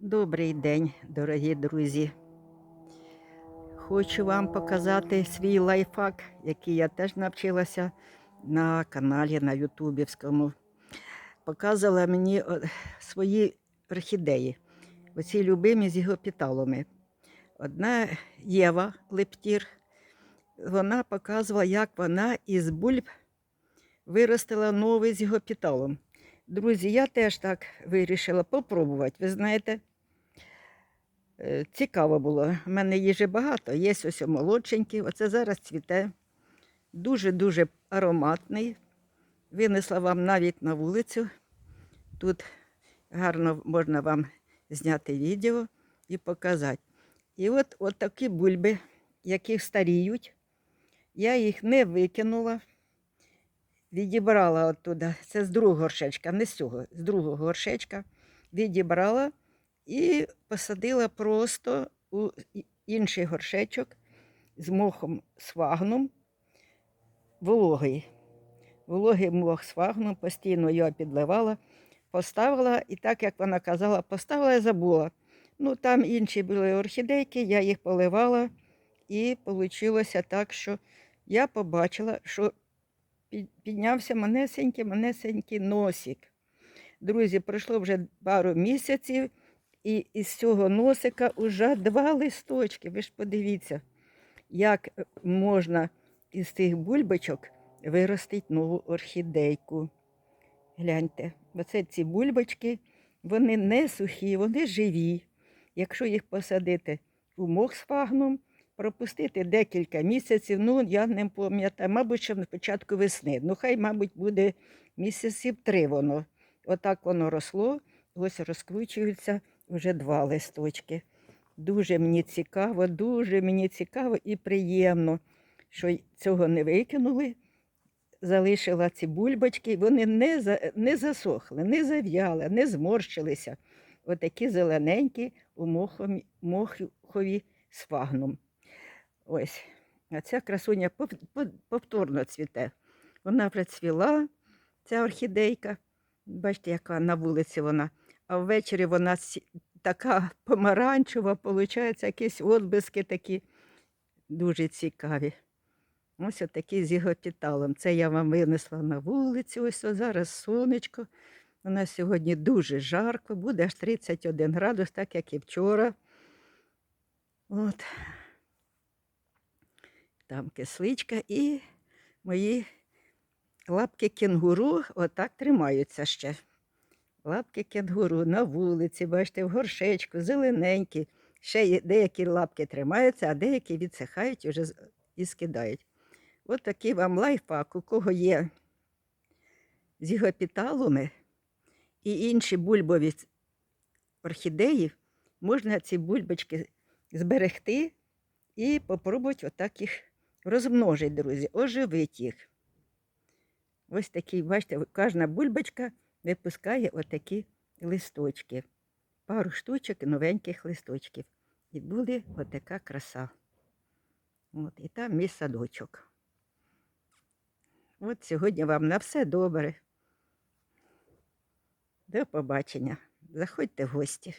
Добрий день, дорогі друзі. Хочу вам показати свій лайфхак, який я теж навчилася на каналі на Ютубівському. Показала мені свої орхідеї, оці любимі з гігопіталами. Одна Єва Лептір, вона показувала, як вона із бульб виростила новий з гігопіталом. Друзі, я теж так вирішила попробувати. Ви знаєте, цікаво було. У мене їжі багато, є ось молодшенький. Оце зараз цвіте. Дуже-дуже ароматний. Винесла вам навіть на вулицю. Тут гарно можна вам зняти відео і показати. І от, от такі бульби, які старіють, я їх не викинула відібрала оттуда, це з другого горшечка, не з цього, з другого горшечка, відібрала і посадила просто у інший горшечок з мохом свагном, вологий. Вологий мох свагном, постійно його підливала, поставила, і так, як вона казала, поставила і забула. Ну, там інші були орхідейки, я їх поливала, і вийшло так, що я побачила, що піднявся манесенький, манесенький носик. Друзі, пройшло вже пару місяців, і із цього носика вже два листочки. Ви ж подивіться, як е, можна із цих бульбочок виростити нову орхідейку. Гляньте, оце ці бульбочки, вони не сухі, вони живі. Якщо їх посадити у мох з фагном, пропустити декілька місяців, ну я не пам'ятаю, мабуть, що на початку весни. Ну, хай, мабуть, буде місяців три воно. Отак воно росло, ось розкручуються вже два листочки. Дуже мені цікаво, дуже мені цікаво і приємно, що цього не викинули. Залишила ці бульбочки, вони не, за, не засохли, не зав'яли, не зморщилися. Отакі зелененькі у мохові з фагном. Ось. А ця красуня пов- пов- повторно цвіте. Вона процвіла, ця орхідейка. Бачите, яка на вулиці вона. А ввечері вона така помаранчева, виходить, якісь відблиски такі дуже цікаві. Ось отакі з іготіталом. Це я вам винесла на вулицю. Ось зараз сонечко. У нас сьогодні дуже жарко, буде аж 31 градус, так як і вчора. От. Там кисличка і мої лапки кенгуру отак тримаються ще. Лапки кенгуру на вулиці, бачите, в горшечку, зелененькі. Ще деякі лапки тримаються, а деякі відсихають і і скидають. От такий вам лайфхак, у кого є зігопіталуми і інші бульбові орхідеї, можна ці бульбочки зберегти і попробувати отак їх розмножити, друзі, оживити їх. Ось такий, бачите, кожна бульбочка випускає отакі листочки. Пару штучок новеньких листочків. І буде отака краса. От, і там мій садочок. От сьогодні вам на все добре. До побачення. Заходьте в гості.